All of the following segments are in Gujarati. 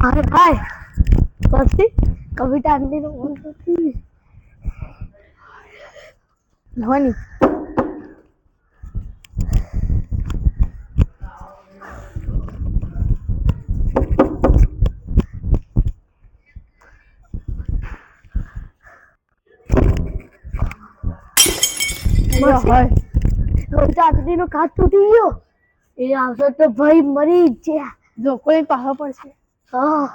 કરતી કવિતા પછી નો ફોન કરતી. લવાની. કવિતા આંટી નો કાચ તૂટી ગયો. એ આવશે તો ભાઈ મરી ગયા કોઈ પાહો પડશે. હા.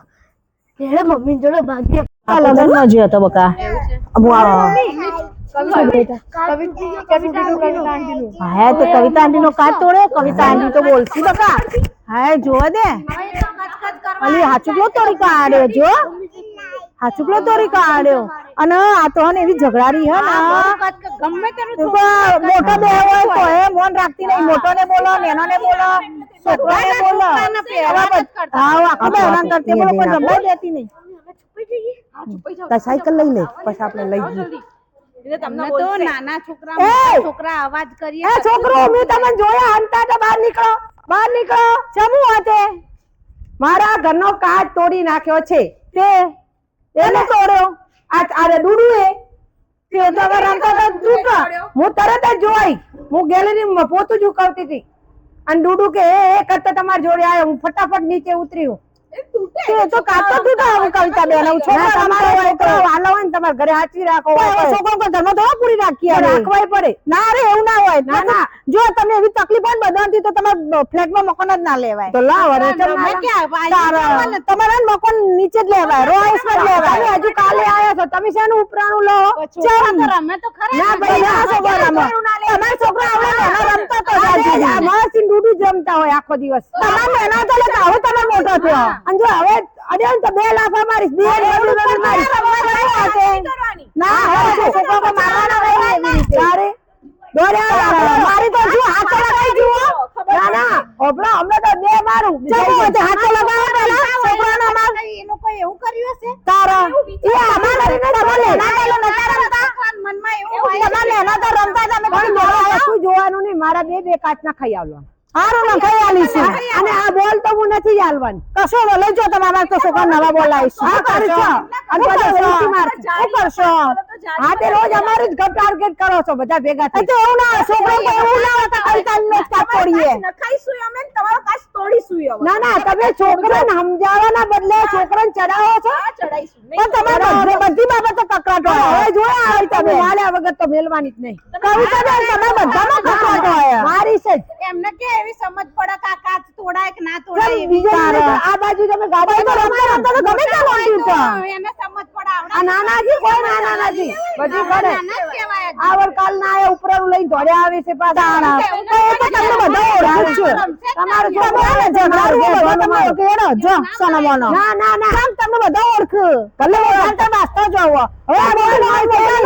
મમ્મી જોડે ભાગ્ય આ લગનમાં જ્યો તો બકા. આ હા. તો કવિતા આંટી નો કાચ તોડે કવિતા આંટી તો બોલતી બકા. હા જોવા દે. અલી હાચુકલો તોડી કાઢે જો. હાચુકલો તોરી કાઢ્યો અને આ તો ને એવી ઝઘડારી હે ને. ગમે તેનું મોટો બે હોય તો એ મોન રાખતી નહીં મોટો ને બોલો નેનો ને બોલો. છોકરો ને બોલો હા આખા બહેરાન કરતી બોલો પણ જમવા દેતી નહીં. તાર સાયકલ લઈ લે પછી આપણે લઈ જઈએ. તમને તો નાના છોકરા છોકરા અવાજ કરીએ એ છોકરો મેં તમને જોયા હંતા તો બહાર નીકળો બહાર નીકળો. જમું હાથે મારા ઘરનો કાચ તોડી નાખ્યો છે. તે એને તોડ્યો આ આરે ડુડુ એ તે તો હવે રમતો તો હું તરત જ જોઈ હું ગેલેરી પોતું જ ઉકવતી હતી. અને ડુડુ કે, એ કરતા તમારી જોડે આવ્યો. હું ફટાફટ નીચે ઉતરી હું તે તો કાચો તૂટો હું કવિતા બેન હું છોકરા તમારો હોય વાલો હોય ને તમારા ઘરે હાચવી રાખો છોકરો થોડો પૂરી રાખીએ રાખવાય પડે. ના રે એવું ના હોય. ના ના. જો તમને એવી તકલીફ હોય ને બધાથી તો તમારે ફ્લેટમાં મકાન જ ના લેવાય. તો લાવ અરે તમે તમારે મકાન નીચે જ લેવાય. રોયસમાં જ લેવાય. હજુ કાલે આયા છો તમે શેનું ઉપરાણું લો? છોકરા રમે તો ખરા ના. ભાઈ ના છોકરા રમે. તમારા છોકરા આવડે નાના રમતા તો જાય મસ્ત ડૂડુ જ હોય આખો દિવસ. તમારે નાના તો એટલે હવે તમે મોટો થયો અને જો હવે અરે તો બે લાફા મારીશ બે લાફા મારીશ. ના હવે છોકરા મારવાના એવી રીતે. તારે દોડ્યા મારી તો શું હાથો લગાઈ જુઓ. ના ના ઓપડા અમે તો બે મારું ચલો હાથો લગાવો પેલા છોકરાનો માર એ લોકો એવું કર્યું હશે તારા એ અમારા ને બોલે ના બોલે નતા રમતા છોકરાના મનમાં એવું હોય તમારે એના તો રમતા તમે કોઈ જોવા શું મારા બે બે કાચના ખાઈ આવવાનું હારું ના ખાઈ આલીશું. અને આ બોલ તો હું નથી આલવાની. કશો નો જો તમારા તો છોકરા નવા બોલ હા કરશો? અને પછી ઓળખી મારશું શું કરશો? હા તે રોજ અમારું જ ટાર્ગેટ કરો છો બધા ભેગા થઈ. તો એવું ના છોકરો તો એવું ના હોય કે નો કાચ તોડીએ. નખાઈશું અમે તમારો કાચ તોડીશું હવે. ના ના તમે છોકરાને સમજાવવાના બદલે છોકરાને ચડાવો છો? ચડાઈશું. પણ તમારે બધી- બધી બાબતો કકડાટ હવે જોયા હોય તમે. માલ્યા વગર તો મેલવાની જ નહીં. કવિતા તમે બધામાં કકડાટ હોય મારી છે જ. એમને કે એવી સમજ પડે કે આ કાચ તોડાય કે ના તોડાય એવી બીજા આ બાજુ તમે ગાડી તો રમતા રમતા તો ગમે ત્યાં લોટી તો એને સમજ પડે આ નાનાજી કોઈ નાના નથી. બધી કરે. આવર કાલ ના આયા ઉપરનું લઈને દોડ્યા આવે છે પાછા તો એ તો તમને બધા ઓળખું છું. તમારું જો બોલે ઝઘડારું હોય તમારો કેડો જો સોનો ના ના ના કેમ તમને બધા ઓળખ? ભલે ઓળખ. વાસ્તા જોવો હવે બોલ બોલ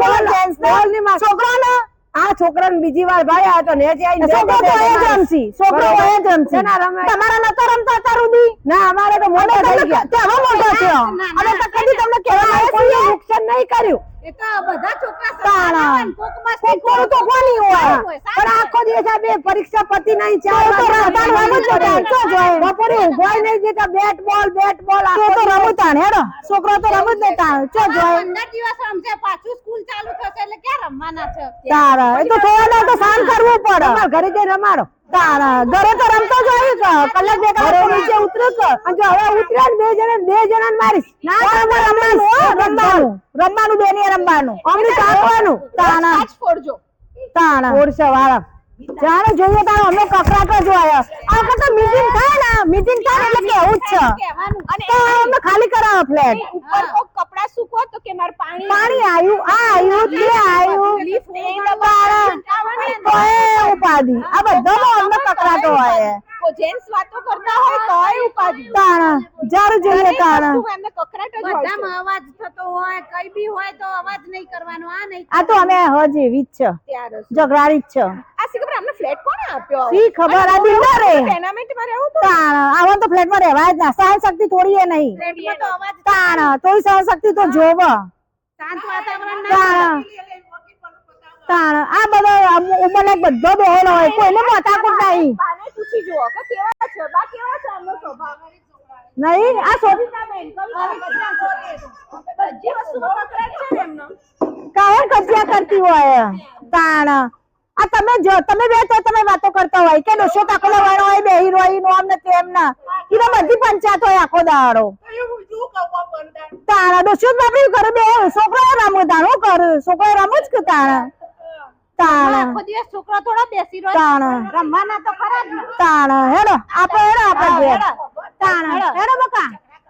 બોલ બોલની છોકરાને આ છોકરાને બીજી વાર ભાઈ આ તો છોકરો તો એ જ રમસી છોકરો એ જ રમસી તમારા નતો રમતા તાર સુધી ના અમારે તો મોટો થઈ ગયા. તે હવે મોટો થયો અમે તો કદી તમને કોઈ નુકસાન નહીં કર્યું. એ તો બધા છોકરા કોકમાં કોક તો કોની હોય? દિવસ આ બે પરીક્ષા પતિ નહીં ચાર. બપોરે ઊભો નહીં જેતા બેટ બોલ બેટ બોલ તો રમું તાણ હેડો. છોકરો તો રમત જ નહીં તાણ ચો જોય પંદર દિવસ રમશે પાછું સ્કૂલ ચાલુ થશે એટલે ક્યાં રમવાના છે? તારા એ તો થોડા તો શાંત કરવું પડે. તમારા ઘરે જઈ રમાડો. તારા ઘરે તો રમતો જ હોય કલાક બે કલાક નીચે ઉતરો કે? અને જો હવે ઉતર્યા ને બે જણા બે જણા મારીશ. ના રમવાનું? રમવાનું. રમવાનું. બેની રમવાનું. અમને કાપવાનું તાણા ફોડજો. તાણા વાળા. જાણે જોઈએ તારો અમે કકરાટો જ હોય આ કરતા મીટિંગ થાય ને મીટિંગ થાય એટલે કેવું જ છે અને તો અમે ખાલી કરાવો ફ્લેટ ઉપર તો કપડા સૂકો તો કે માર પાણી પાણી આયું આ આયું તે આવ્યું તારા તો એ ઉપાધી આ બધામાં અમને કકડાટો હોય જેન્ટ્સ વાતો કરતા હોય તોય ઉપાધી તાણા જ્યારે જોઈએ તાણા શું એમને કકરાટ જ બધામાં અવાજ થતો હોય કઈ બી હોય તો અવાજ નહીં કરવાનો આ નહીં આ તો અમે હજી એવી જ છે ઝઘડારી જ છે આ ખબર અમને ફ્લેટ કોણે આપ્યો આવો? ખબર આ બિલ્ડરે ટેનામેન્ટમાં રહેવું તો. તાણા આવા તો ફ્લેટમાં રહેવાય જ ના. સહન શક્તિ થોડી એ નહીં ફ્લેટમાં તો અવાજ તાણા તોય સહન શક્તિ તો જોવ. શાંત વાતાવરણ ના તાણા. આ બધો ઉમરલાયક બધો બેહેલો હોય. કોઈને માથાકૂટ નહીં. પૂછી જુઓ કે કેવા છે? બા કેવા છે આમનો સ્વભાવ? નહીં આ એમનો? કાહે કજિયા કરતી હોય. તાણ આ તમે જો તમે બે તો તમે વાતો કરતા હોય. કે ડોશો તાકલો વાળો હોય બે હિરોઈન ને એમ ના. ઈને બધી પંચાયત હોય આખો દાડો. તારા ડોશો જ બાપડી કરે બે છોકરો રામો દાણો કર છોકરો રામો જ કે તારા? તાણા આખો દિવસ છોકરો થોડો બેસી રહ્યો તાણા રમવાના તો ખરા જ તાણ હેડો આપો હેડો આપો તાણ હેડો બકા.